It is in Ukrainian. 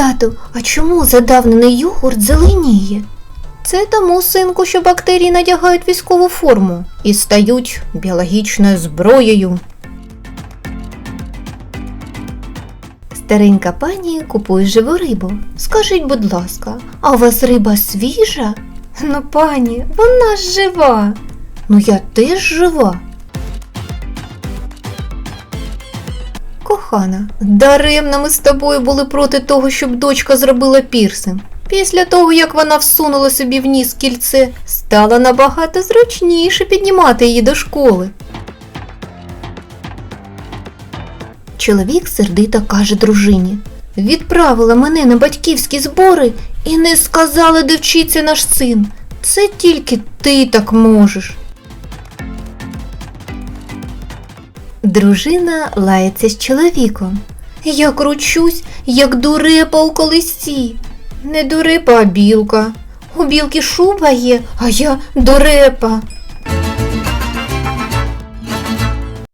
Тату, а чому задавнений йогурт зеленіє? Це тому, синку, що бактерії надягають військову форму і стають біологічною зброєю. Старенька пані купує живу рибу. Скажіть, будь ласка, а у вас риба свіжа? Ну, пані, вона ж жива. Ну я теж жива. Кохана, даремно ми з тобою були проти того, щоб дочка зробила пірсинг. Після того, як вона всунула собі в ніс кільце, стало набагато зручніше піднімати її до школи. Чоловік сердито каже дружині. Відправила мене на батьківські збори і не сказала, де вчиться наш син. Це тільки ти так можеш. Дружина лається з чоловіком. Я кручусь, як дурепа у колесі. Не дурепа, а білка. У білки шуба є, а я дурепа.